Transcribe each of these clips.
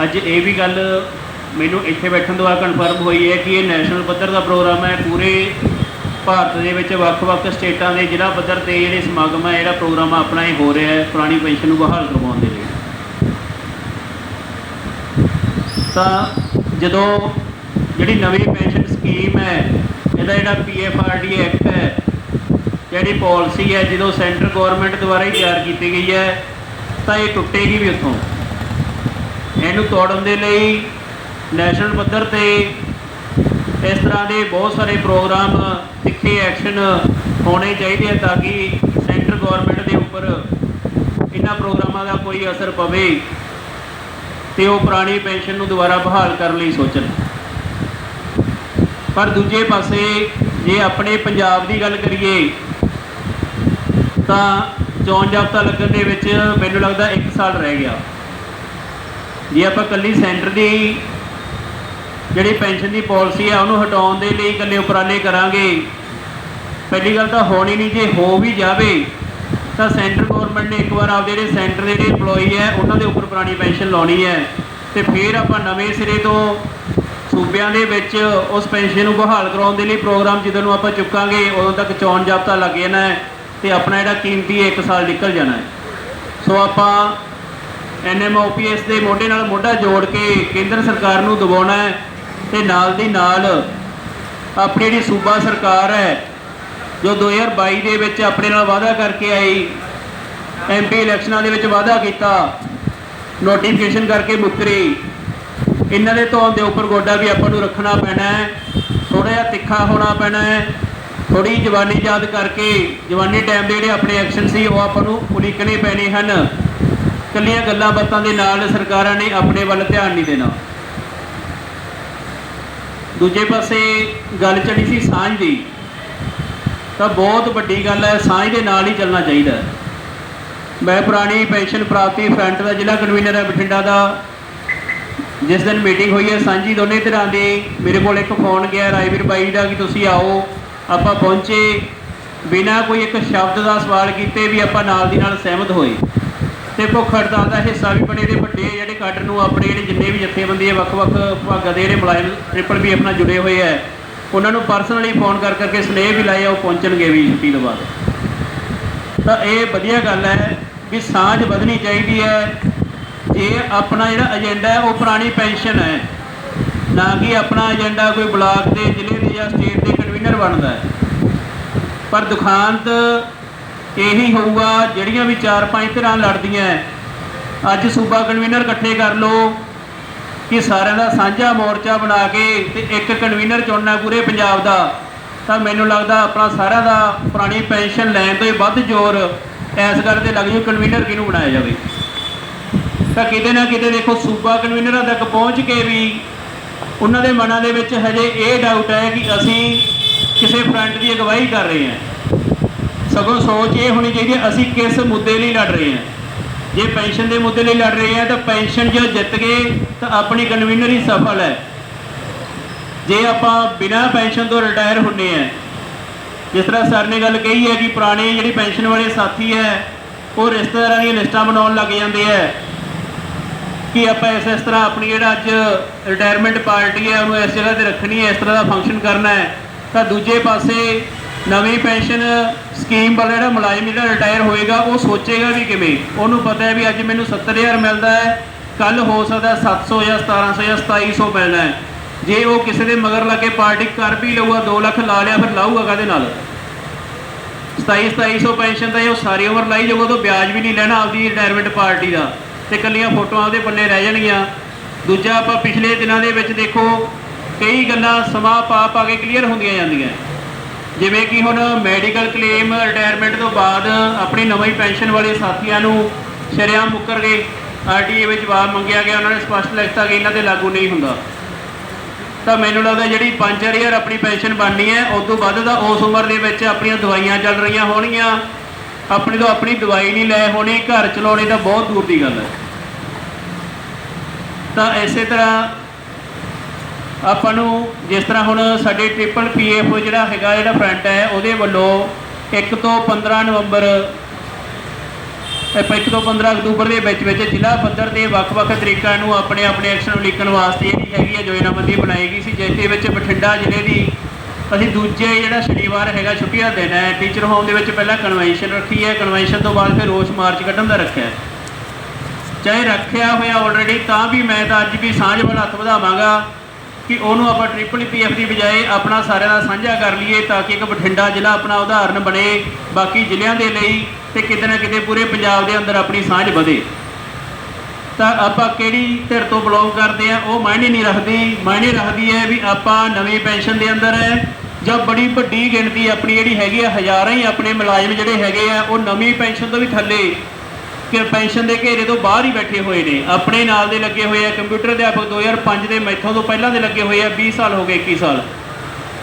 ਅੱਜ ਇਹ ਵੀ ਗੱਲ ਮੈਨੂੰ ਇੱਥੇ ਬੈਠਣ ਤੋਂ ਬਾਅਦ ਕਨਫਰਮ ਹੋਈ ਹੈ ਕਿ ਇਹ ਨੈਸ਼ਨਲ ਪੱਧਰ ਦਾ ਪ੍ਰੋਗਰਾਮ ਹੈ। ਪੂਰੇ ਭਾਰਤ ਦੇ ਵਿੱਚ ਵੱਖ-ਵੱਖ ਸਟੇਟਾਂ ਦੇ ਜ਼ਿਲ੍ਹਾ ਪੱਧਰ ਤੇ ਜਿਹੜੇ ਸਮਾਗਮ ਹੈ, ਜਿਹੜਾ ਪ੍ਰੋਗਰਾਮ ਆਪਣਾ ਇਹ ਹੋ ਰਿਹਾ ਹੈ, ਪੁਰਾਣੀ ਪੈਨਸ਼ਨ ਨੂੰ ਬਹਾਲ ਕਰਵਾਉਣ ਦੇ ਲਈ। ਤਾਂ ਜਦੋਂ ਜਿਹੜੀ ਨਵੀਂ ਪੈਨਸ਼ਨ ਸਕੀਮ ਹੈ, ਇਹਦਾ ਜਿਹੜਾ ਪੀਐਫਆਰਡੀ ਐਕਟ ਹੈ, ਜਿਹੜੀ ਪਾਲਿਸੀ ਹੈ, ਜਦੋਂ ਸੈਂਟਰ ਗਵਰਨਮੈਂਟ ਦੁਆਰਾ ਹੀ ਤਿਆਰ ਕੀਤੀ ਗਈ ਹੈ, ਤਾਂ ਇਹ ਟੁੱਟੇਗੀ ਵੀ ਉੱਥੋਂ। ਇਹਨੂੰ ਤੋੜਨ ਦੇ ਲਈ ਨੈਸ਼ਨਲ ਪੱਧਰ ਤੇ ਇਸ ਤਰ੍ਹਾਂ ਦੇ ਬਹੁਤ ਸਾਰੇ ਪ੍ਰੋਗਰਾਮ, ਤਿੱਖੇ ਐਕਸ਼ਨ ਹੋਣੇ ਚਾਹੀਦੇ ਆ ਤਾਂ ਕਿ ਸੈਂਟਰ ਗਵਰਨਮੈਂਟ ਦੇ ਉੱਪਰ ਇਹਨਾਂ ਪ੍ਰੋਗਰਾਮਾਂ ਦਾ ਕੋਈ ਅਸਰ ਪਵੇ ਤੇ ਉਹ ਪੁਰਾਣੀ ਪੈਨਸ਼ਨ ਨੂੰ ਦੁਬਾਰਾ ਬਹਾਲ ਕਰਨ ਲਈ ਸੋਚਣ। ਪਰ ਦੂਜੇ ਪਾਸੇ ਜੇ ਆਪਣੇ ਪੰਜਾਬ ਦੀ ਗੱਲ ਕਰੀਏ, ਤਾਂ ਚੋਣ ਜਾਬਤਾ ਲੱਗਣ ਦੇ ਵਿੱਚ ਮੈਨੂੰ ਲੱਗਦਾ 1 ਸਾਲ ਰਹਿ ਗਿਆ। ਜੇ ਆਪਾਂ ਕੱਲੀ ਸੈਂਟਰ ਦੀ ਜਿਹੜੀ ਪੈਨਸ਼ਨ ਦੀ ਪਾਲਿਸੀ ਆ, ਉਹਨੂੰ ਹਟਾਉਣ ਦੇ ਲਈ ਇਕੱਲੇ ਉਪਰਾਲੇ ਕਰਾਂਗੇ। ਪਹਿਲੀ ਗੱਲ ਤਾਂ ਹੋਣੀ ਨਹੀਂ, ਜੇ ਹੋ ਵੀ ਜਾਵੇ, ਤਾਂ ਸੈਂਟਰ ਗਵਰਨਮੈਂਟ ਨੇ ਇੱਕ ਵਾਰ ਆਪਦੇ ਜਿਹੜੇ ਸੈਂਟਰ ਦੇ ਜਿਹੜੇ EMPLOYE ਹੈ, ਉਹਨਾਂ ਦੇ ਉੱਪਰ ਪੁਰਾਣੀ ਪੈਨਸ਼ਨ ਲਾਉਣੀ ਹੈ। ਤੇ ਫਿਰ ਆਪਾਂ ਨਵੇਂ ਸਿਰੇ ਤੋਂ ਸੂਬਿਆਂ ਦੇ ਵਿੱਚ ਉਸ ਪੈਨਸ਼ਨ ਨੂੰ ਬਹਾਲ ਕਰਾਉਣ ਦੇ ਲਈ ਪ੍ਰੋਗਰਾਮ ਜਦੋਂ ਨੂੰ ਆਪਾਂ ਚੁੱਕਾਂਗੇ, ਉਦੋਂ ਤੱਕ ਚੋਣ ਜਾਬਤਾ ਲੱਗ ਜਾਣਾ ਹੈ ਤੇ ਆਪਣਾ ਜਿਹੜਾ ਕੀਮਤੀ 1 ਸਾਲ ਨਿਕਲ ਜਾਣਾ ਹੈ। ਸੋ ਆਪਾਂ ਐਨਐਮਓਪੀਐਸ ਦੇ ਮੋਢੇ ਨਾਲ ਮੋਢਾ ਜੋੜ ਕੇ ਕੇਂਦਰ ਸਰਕਾਰ ਨੂੰ ਦਬਾਉਣਾ ਹੈ ਤੇ ਨਾਲ ਦੀ ਨਾਲ ਆਪਣੀ ਜਿਹੜੀ ਸੂਬਾ ਸਰਕਾਰ ਹੈ, ਜੋ 2022 ਦੇ ਵਿੱਚ ਆਪਣੇ ਨਾਲ ਵਾਅਦਾ ਕਰਕੇ ਆਈ ਐਮਪੀ ਇਲੈਕਸ਼ਨਾਂ ਦੇ ਵਿੱਚ ਵਾਅਦਾ ਕੀਤਾ, ਨੋਟੀਫਿਕੇਸ਼ਨ ਕਰਕੇ ਮੁੱਕਰੀ, ਇਹਨਾਂ ਦੇ ਧੌਣ ਦੇ ਉੱਪਰ ਗੋਡਾ ਵੀ ਆਪਾਂ ਨੂੰ ਰੱਖਣਾ ਪੈਣਾ ਹੈ ਥੋੜਾ ਜਿਹਾ ਤਿੱਖਾ ਹੋਣਾ ਪੈਣਾ ਹੈ ਥੋੜੀ ਜਵਾਨੀ ਯਾਦ ਕਰਕੇ, ਜਵਾਨੀ ਟਾਈਮ ਦੇ ਜਿਹੜੇ ਆਪਣੇ ਐਕਸ਼ਨ ਸੀ, ਉਹ ਆਪਾਂ ਨੂੰ ਉਲੀਕਣੇ ਪੈਣੇ ਹਨ। ਕੱਲੀਆਂ ਗੱਲਾਂ ਬਾਤਾਂ ਦੇ ਨਾਲ ਸਰਕਾਰਾਂ ਨੇ ਆਪਣੇ ਵੱਲ ਧਿਆਨ ਨਹੀਂ ਦੇਣਾ। ਦੂਜੇ ਪਾਸੇ ਗੱਲ ਚੱਲੀ ਸੀ ਸਾਂਝ ਦੀ। ਤਾਂ ਬਹੁਤ ਵੱਡੀ ਗੱਲ ਹੈ, ਸਾਂਝ ਦੇ ਨਾਲ ਹੀ ਚੱਲਣਾ ਚਾਹੀਦਾ ਮੈਂ ਪੁਰਾਣੀ ਪੈਨਸ਼ਨ ਪ੍ਰਾਪਤੀ ਫਰੰਟ ਦਾ ਜ਼ਿਲ੍ਹਾ ਕਨਵੀਨਰ ਹੈ ਬਠਿੰਡਾ ਦਾ। ਜਿਸ ਦਿਨ ਮੀਟਿੰਗ ਹੋਈ ਹੈ, ਸਾਂਝੀ ਦੋਨੇ ਧਿਰਾਂ ਦੀ, ਮੇਰੇ ਕੋਲ ਇੱਕ ਫੋਨ ਗਿਆ ਰਾਏਵੀਰ ਬਾਈ ਦਾ ਕਿ ਤੁਸੀਂ ਆਓ, ਆਪਾਂ ਪਹੁੰਚੇ। ਬਿਨਾ ਕੋਈ ਇੱਕ ਸ਼ਬਦ ਦਾ ਸਵਾਲ ਕੀਤੇ ਵੀ ਆਪਾਂ ਨਾਲ ਦੀ ਨਾਲ ਸਹਿਮਤ ਹੋਏ। ਤੇ ਭੁੱਖ ਹੜਤਾਲ ਦਾ ਹਿੱਸਾ ਵੀ ਬਣੇ ਦੇ ਵੱਡੇ ਜਿਹੜੇ ਕਾਡਰ ਨੂੰ ਆਪਣੇ ਜਿਹੜੇ ਜਿੰਨੇ ਵੀ ਜਥੇਬੰਦੀ ਹੈ ਵੱਖ-ਵੱਖ ਭਾਗਾਂ ਦੇ ਜਿਹੜੇ ਮੁਲਾਜ਼ਮ ਟ੍ਰਿਪਲ ਵੀ ਆਪਣਾ ਜੁੜੇ ਹੋਏ ਹੈ ਉਹਨਾਂ ਨੂੰ ਪਰਸਨਲੀ ਫੋਨ ਕਰ ਕਰਕੇ ਸਨੇਹ ਵੀ ਲਾਏ ਆ, ਉਹ ਪਹੁੰਚਣਗੇ ਵੀ ਛੁੱਟੀ ਤੋਂ ਬਾਅਦ। ਤਾਂ ਇਹ ਵਧੀਆ ਗੱਲ ਹੈ ਵੀ ਸਾਂਝ ਵਧਣੀ ਚਾਹੀਦੀ ਹੈ, ਜੇ ਆਪਣਾ ਜਿਹੜਾ ਏਜੰਡਾ ਹੈ, ਉਹ ਪੁਰਾਣੀ ਪੈਨਸ਼ਨ ਹੈ। ਨਾ ਕਿ ਆਪਣਾ ਏਜੰਡਾ ਕੋਈ ਬਲਾਕ ਦੇ ਜ਼ਿਲ੍ਹੇ ਦੇ ਜਾਂ ਸਟੇਟ ਦੇ ਕਨਵੀਨਰ ਬਣਦਾ ਹੈ। ਪਰ ਦੁਖਾਂਤ ਇਹੀ ਹੋਊਗਾ ਜਿਹੜੀਆਂ ਵੀ ਚਾਰ ਪੰਜ ਧਿਰਾਂ ਲੜਦੀਆਂ ਅੱਜ ਸੂਬਾ ਕਨਵੀਨਰ ਇਕੱਠੇ ਕਰ ਲਓ ਕਿ ਸਾਰਿਆਂ ਦਾ ਸਾਂਝਾ ਮੋਰਚਾ ਬਣਾ ਕੇ ਤੇ ਇੱਕ ਕਨਵੀਨਰ ਚੁਣਨਾ ਪੂਰੇ ਪੰਜਾਬ ਦਾ। ਤਾਂ ਮੈਨੂੰ ਲੱਗਦਾ ਆਪਣਾ ਸਾਰਿਆਂ ਦਾ ਪੁਰਾਣੀ ਪੈਨਸ਼ਨ ਲੈਣ ਤੋਂ ਹੀ ਵੱਧ ਜ਼ੋਰ ਇਸ ਗੱਲ ਤੇ ਲੱਗ ਜੂ ਕਨਵੀਨਰ ਕਿਹਨੂੰ ਬਣਾਇਆ ਜਾਵੇ। ਤਾਂ ਕਿਤੇ ਨਾ ਕਿਤੇ ਦੇਖੋ ਸੂਬਾ ਕਨਵੀਨਰਾਂ ਤੱਕ ਪਹੁੰਚ ਕੇ ਵੀ ਉਹਨਾਂ ਦੇ ਮਨਾਂ ਦੇ ਵਿੱਚ ਹਜੇ ਇਹ ਡਾਊਟ ਹੈ ਕਿ ਅਸੀਂ ਕਿਸੇ ਫਰੰਟ ਦੀ ਅਗਵਾਈ ਕਰ ਰਹੇ ਹਾਂ। ਸਗੋਂ ਸੋਚ ਇਹ ਹੋਣੀ ਚਾਹੀਦੀ ਹੈ, ਅਸੀਂ ਕਿਸ ਮੁੱਦੇ ਲਈ ਲੜ ਰਹੇ ਹਾਂ। ਜੇ ਪੈਨਸ਼ਨ ਦੇ ਮੁੱਦੇ ਲਈ ਲੜ ਰਹੇ ਹਾਂ, ਤਾਂ ਪੈਨਸ਼ਨ ਜੇ ਜਿੱਤ ਗਏ, ਤਾਂ ਆਪਣੀ ਕਨਵੀਨਰ ਹੀ ਸਫਲ ਹੈ। ਜੇ ਆਪਾਂ ਬਿਨਾਂ ਪੈਨਸ਼ਨ ਤੋਂ ਰਿਟਾਇਰ ਹੁੰਨੇ ਆ ਜਿਸ ਤਰ੍ਹਾਂ ਸਰ ਨੇ ਗੱਲ ਕਹੀ ਹੈ ਕਿ ਪੁਰਾਣੇ ਜਿਹੜੀ ਪੈਨਸ਼ਨ ਵਾਲੇ ਸਾਥੀ ਹੈ, ਉਹ ਰਿਸ਼ਤੇਦਾਰਾਂ ਦੀਆਂ ਲਿਸਟਾਂ ਬਣਾਉਣ ਲੱਗ ਜਾਂਦੇ ਆ ਕਿ ਆਪਾਂ ਇਸ ਇਸ ਤਰ੍ਹਾਂ ਆਪਣੀ ਜਿਹੜਾ ਅੱਜ ਰਿਟਾਇਰਮੈਂਟ ਪਾਰਟੀ ਹੈ, ਉਹਨੂੰ ਇਸ ਜਗ੍ਹਾ ਤੇ ਰੱਖਣੀ ਹੈ, ਇਸ ਤਰ੍ਹਾਂ ਦਾ ਫੰਕਸ਼ਨ ਕਰਨਾ ਹੈ, ਤਾਂ ਦੂਜੇ ਪਾਸੇ ਨਵੀਂ ਪੈਨਸ਼ਨ ਸਕੀਮ ਵਾਲਾ ਜਿਹੜਾ ਮੁਲਾਜ਼ਮ ਜਿਹੜਾ ਰਿਟਾਇਰ ਹੋਏਗਾ, ਉਹ ਸੋਚੇਗਾ ਵੀ ਕਿਵੇਂ? ਉਹਨੂੰ ਪਤਾ ਹੈ ਵੀ ਅੱਜ ਮੈਨੂੰ 70000 ਮਿਲਦਾ ਹੈ ਕੱਲ ਹੋ ਸਕਦਾ 700 ਜਾਂ 1700 ਜਾਂ 2700 ਮਿਲਣਾ ਹੈ। ਜੇ ਉਹ ਕਿਸੇ ਦੇ ਮਗਰ ਲੱਗੇ ਪਾਰਟੀ ਕਰ ਵੀ ਲਊਗਾ 2 ਲੱਖ ਲਾ ਲਿਆ, ਫਿਰ ਲਾਊਗਾ ਕਾਹਦੇ ਨਾਲ? 27 2700 ਪੈਨਸ਼ਨ ਤਾਂ ਇਹ ਉਹ ਸਾਰੀ ਉਮਰ ਲਾਈ ਜਾਊਗਾ ਤੋਂ ਵਿਆਜ ਵੀ ਨਹੀਂ ਲੈਣਾ ਆਪਦੀ ਰਿਟਾਇਰਮੈਂਟ ਪਾਰਟੀ ਦਾ। ਤੇ ਕੱਲੀਆਂ ਫੋਟੋਆਂ ਉਹਦੇ ਪੱਲੇ ਰਹਿ ਜਾਣਗੀਆਂ। ਦੂਜਾ ਆਪਾਂ ਪਿਛਲੇ ਦਿਨਾਂ ਦੇ ਵਿੱਚ ਦੇਖੋ, ਕਈ ਗੱਲਾਂ ਸਮਾਂ ਪਾ ਪਾ ਕੇ ਕਲੀਅਰ ਹੁੰਦੀਆਂ ਜਾਂਦੀਆਂ। ਜਿਵੇਂ ਕਿ ਹੁਣ ਮੈਡੀਕਲ ਕਲੇਮ ਰਿਟਾਇਰਮੈਂਟ ਤੋਂ ਬਾਅਦ ਆਪਣੀ ਨਵੀਂ ਪੈਨਸ਼ਨ ਵਾਲੇ ਸਾਥੀਆਂ ਨੂੰ ਸ਼ਰਿਆਮ ਮੁੱਕਰ ਗਏ ਆਰਟੀਏ ਵਿੱਚ ਜਵਾਬ ਮੰਗਿਆ ਗਿਆ, ਉਹਨਾਂ ਨੇ ਸਪਸ਼ਟ ਲਿਖਤਾ ਕਿ ਇਹਨਾਂ ਤੇ ਲਾਗੂ ਨਹੀਂ ਹੁੰਦਾ। ਤਾਂ ਮੈਨੂੰ ਲੱਗਦਾ ਜਿਹੜੀ 5000 ਆਪਣੀ ਪੈਨਸ਼ਨ ਬਣਨੀ ਹੈ, ਉਸ ਤੋਂ ਵੱਧ ਦਾ ਉਸ ਉਮਰ ਦੇ ਵਿੱਚ ਆਪਣੀਆਂ ਦਵਾਈਆਂ ਚੱਲ ਰਹੀਆਂ ਹੋਣਗੀਆਂ। ਆਪਣੇ ਤੋਂ ਆਪਣੀ ਦਵਾਈ ਨਹੀਂ ਲੈ ਹੋਣੀ, ਘਰ ਚਲਾਉਣੇ ਤਾਂ ਬਹੁਤ ਦੂਰ ਦੀ ਗੱਲ ਹੈ। ਤਾਂ ਇਸੇ ਤਰ੍ਹਾਂ ਆਪਾਂ ਨੂੰ ਜਿਸ ਤਰ੍ਹਾਂ ਹੁਣ ਸਾਡੇ ਟ੍ਰਿਪਲ ਪੀਐਫ ਜਿਹੜਾ ਹੈਗਾ, ਜਿਹੜਾ ਫਰੰਟ ਹੈ, ਉਹਦੇ ਵੱਲੋਂ 1 ਤੋਂ 15 ਨਵੰਬਰ ਇੱਕ ਤੋਂ 15 ਅਕਤੂਬਰ ਦੇ ਵਿੱਚ ਵਿੱਚ ਜ਼ਿਲ੍ਹਾ ਪੱਧਰ ਦੇ ਵੱਖ-ਵੱਖ ਤਰੀਕਾਂ ਨੂੰ ਆਪਣੇ ਆਪਣੇ ਐਕਸ਼ਨ ਉਲੀਕਣ ਵਾਸਤੇ ਜਿਹੜੀ ਹੈਗੀ ਹੈ ਯੋਜਨਾਬੰਦੀ ਬਣਾਈ ਗਈ ਸੀ, ਜਿਸ ਦੇ ਵਿੱਚ ਬਠਿੰਡਾ ਜ਼ਿਲ੍ਹੇ ਦੀ ਅਸੀਂ ਦੂਜੇ ਜਿਹੜਾ ਸ਼ਨੀਵਾਰ ਹੈਗਾ ਛੁੱਟੀ ਦਾ ਦਿਨ ਹੈ ਟੀਚਰ ਹੋਮ ਦੇ ਵਿੱਚ ਪਹਿਲਾਂ ਕਨਵੈਨਸ਼ਨ ਰੱਖੀ ਹੈ ਕਨਵੈਨਸ਼ਨ ਤੋਂ ਬਾਅਦ ਫਿਰ ਰੋਸ ਮਾਰਚ ਕੱਢਣ ਦਾ ਰੱਖਿਆ ਚਾਹੇ ਰੱਖਿਆ ਹੋਇਆ ਆਲਰੇਡੀ ਤਾਂ ਵੀ ਮੈਂ ਤਾਂ ਅੱਜ ਵੀ ਸਾਂਝ ਵਾਲਾ ਹੱਥ ਵਧਾਵਾਂਗਾ। ਕਿ ਉਹਨੂੰ ਆਪਾਂ ਟ੍ਰਿਪਲ ਪੀਐਫ ਦੀ ਬਜਾਏ ਆਪਣਾ ਸਾਰਿਆਂ ਦਾ ਸਾਂਝਾ ਕਰ ਲਈਏ ਤਾਂ ਕਿ ਇੱਕ ਬਠਿੰਡਾ ਜ਼ਿਲ੍ਹਾ ਆਪਣਾ ਉਦਾਹਰਨ ਬਣੇ, ਬਾਕੀ ਜ਼ਿਲ੍ਹਿਆਂ ਦੇ ਲਈ ਤੇ ਕਿਤੇ ਨਾ ਕਿਤੇ ਪੂਰੇ ਪੰਜਾਬ ਦੇ ਅੰਦਰ ਆਪਣੀ ਸਾਂਝ ਵਧੇ। ਤਾਂ ਆਪਾਂ ਕਿਹੜੀ ਧਿਰ ਤੋਂ ਬਿਲੋਂਗ ਕਰਦੇ ਆ, ਉਹ ਮਾਇਨੇ ਨਹੀਂ ਰੱਖਦੀ। ਮਾਇਨੇ ਰੱਖਦੀ ਹੈ ਵੀ ਆਪਾਂ ਨਵੀਂ ਪੈਨਸ਼ਨ ਦੇ ਅੰਦਰ ਹੈ ਜਾਂ ਬੜੀ ਵੱਡੀ ਗਿਣਤੀ ਆਪਣੀ ਜਿਹੜੀ ਹੈਗੀ ਆ, ਹਜ਼ਾਰਾਂ ਹੀ ਆਪਣੇ ਮੁਲਾਜ਼ਮ ਜਿਹੜੇ ਹੈਗੇ ਆ, ਉਹ ਨਵੀਂ ਪੈਨਸ਼ਨ ਤੋਂ ਵੀ ਥੱਲੇ ਕਿ ਪੈਨਸ਼ਨ ਦੇ ਘੇਰੇ ਤੋਂ ਬਾਹਰ ਹੀ ਬੈਠੇ ਹੋਏ ਨੇ। ਆਪਣੇ ਨਾਲ ਦੇ ਲੱਗੇ ਹੋਏ ਆ ਕੰਪਿਊਟਰ ਅਧਿਆਪਕ 2005 ਦੇ ਮੈਥੋਂ ਤੋਂ ਪਹਿਲਾਂ ਦੇ ਲੱਗੇ ਹੋਏ ਆ 20 ਸਾਲ ਹੋ ਗਏ 21 ਸਾਲ।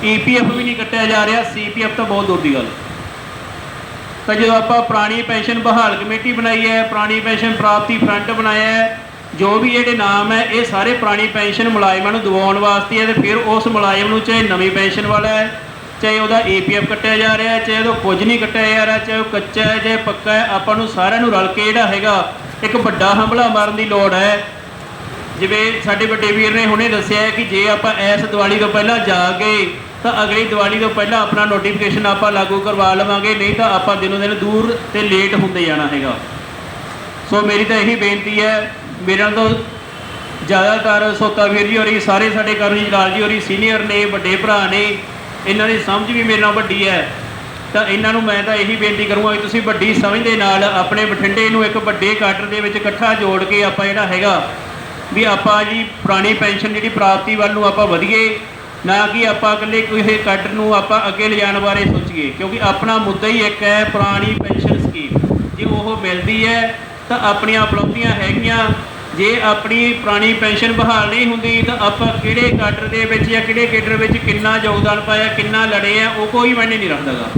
ਈਪੀਐਫ ਵੀ ਨਹੀਂ ਕੱਟਿਆ ਜਾ ਰਿਹਾ ਸੀਪੀਐਫ ਤਾਂ ਬਹੁਤ ਦੂਰ ਦੀ ਗੱਲ। ਤਾਂ ਜਦੋਂ ਆਪਾਂ ਪੁਰਾਣੀ ਪੈਨਸ਼ਨ ਬਹਾਲ ਕਮੇਟੀ ਬਣਾਈ ਹੈ, ਪੁਰਾਣੀ ਪੈਨਸ਼ਨ ਪ੍ਰਾਪਤੀ ਫਰੰਟ ਬਣਾਇਆ ਹੈ, ਜੋ ਵੀ ਜਿਹੜੇ ਨਾਮ ਹੈ, ਇਹ ਸਾਰੇ ਪੁਰਾਣੀ ਪੈਨਸ਼ਨ ਮੁਲਾਜ਼ਮਾਂ ਨੂੰ ਦਿਵਾਉਣ ਵਾਸਤੇ ਹੈ ਤੇ ਫਿਰ ਉਸ ਮੁਲਾਜ਼ਮ ਨੂੰ ਚਾਹੇ ਨਵੀਂ ਪੈਨਸ਼ਨ ਵਾਲਾ ਹੈ ਚਾਹੇ ਉਹਦਾ ਏਪੀਐਫ ਕੱਟਿਆ ਜਾ ਰਿਹਾ ਹੈ, ਚਾਹੇ ਉਹ ਕੁਝ ਨਹੀਂ ਕੱਟਿਆ ਜਾ ਰਿਹਾ, ਚਾਹੇ ਉਹ ਕੱਚਾ ਹੈ, ਚਾਹੇ ਪੱਕਾ ਹੈ, ਆਪਾਂ ਨੂੰ ਸਾਰਿਆਂ ਨੂੰ ਰਲ ਕੇ ਜਿਹੜਾ ਹੈਗਾ ਇੱਕ ਵੱਡਾ ਹਮਲਾ ਮਾਰਨ ਦੀ ਲੋੜ ਹੈ। ਜਿਵੇਂ ਸਾਡੇ ਵੱਡੇ ਵੀਰ ਨੇ ਹੁਣੇ ਦੱਸਿਆ ਹੈ ਕਿ ਜੇ ਆਪਾਂ ਇਸ ਦੀਵਾਲੀ ਤੋਂ ਪਹਿਲਾਂ ਜਾ ਗਏ ਤਾਂ ਅਗਲੀ ਦੀਵਾਲੀ ਤੋਂ ਪਹਿਲਾਂ ਆਪਣਾ ਨੋਟੀਫਿਕੇਸ਼ਨ ਆਪਾਂ ਲਾਗੂ ਕਰਵਾ ਲਵਾਂਗੇ, ਨਹੀਂ ਤਾਂ ਆਪਾਂ ਦਿਨੋਂ ਦਿਨ ਦੂਰ ਤੇ ਲੇਟ ਹੁੰਦੇ ਜਾਣਾ ਹੈਗਾ। ਸੋ ਮੇਰੀ ਤਾਂ ਇਹੀ ਬੇਨਤੀ ਹੈ, ਮੇਰੇ ਨਾਲ ਤੋਂ ਜ਼ਿਆਦਾਤਰ ਸੋਤਾ ਵੀਰ ਜੀ ਹੋਰੀ, ਸਾਰੇ ਸਾਡੇ ਕਰਨੀ ਜਲਾਲ ਜੀ ਹੋਰੀ ਸੀਨੀਅਰ ਨੇ, ਵੱਡੇ ਭਰਾ ਨੇ ਇਹਨਾਂ ਦੀ ਸਮਝ ਵੀ ਮੇਰੇ ਨਾਲ ਵੱਡੀ ਹੈ। ਤਾਂ ਇਹਨਾਂ ਨੂੰ ਮੈਂ ਤਾਂ ਇਹੀ ਬੇਨਤੀ ਕਰੂੰਗਾ ਕਿ ਤੁਸੀਂ ਵੱਡੀ ਸਮਝ ਦੇ ਨਾਲ ਆਪਣੇ ਬਠਿੰਡੇ ਨੂੰ ਇੱਕ ਵੱਡੇ ਕਾਟਰ ਦੇ ਵਿੱਚ ਇਕੱਠਾ ਜੋੜ ਕੇ ਆਪਾਂ ਜਿਹੜਾ ਹੈਗਾ ਵੀ ਆਪਾਂ ਜੀ ਪੁਰਾਣੀ ਪੈਨਸ਼ਨ ਜਿਹੜੀ ਪ੍ਰਾਪਤੀ ਵੱਲ ਨੂੰ ਆਪਾਂ ਵਧੀਏ, ਨਾ ਕਿ ਆਪਾਂ ਇਕੱਲੇ ਕਿਸੇ ਕਾਟਰ ਨੂੰ ਆਪਾਂ ਅੱਗੇ ਲਿਜਾਣ ਬਾਰੇ ਸੋਚੀਏ। ਕਿਉਂਕਿ ਆਪਣਾ ਮੁੱਦਾ ਹੀ ਇੱਕ ਹੈ ਪੁਰਾਣੀ ਪੈਨਸ਼ਨ ਸਕੀਮ। ਜੇ ਉਹ ਮਿਲਦੀ ਹੈ ਤਾਂ ਆਪਣੀਆਂ ਉਪਲਬਧੀਆਂ ਹੈਗੀਆਂ ਜੇ ਆਪਣੀ ਪੁਰਾਣੀ ਪੈਨਸ਼ਨ ਬਹਾਲ ਨਹੀਂ ਹੁੰਦੀ ਤਾਂ ਆਪਾਂ ਕਿਹੜੇ ਕਾਡਰ ਦੇ ਵਿੱਚ ਜਾਂ ਕਿਹੜੇ ਕੇਡਰ ਵਿੱਚ ਕਿੰਨਾ ਯੋਗਦਾਨ ਪਾਇਆ, ਕਿੰਨਾ ਲੜੇ ਆ, ਉਹ ਕੋਈ ਮਾਇਨੇ ਨਹੀਂ ਰੱਖਦਾਗਾ।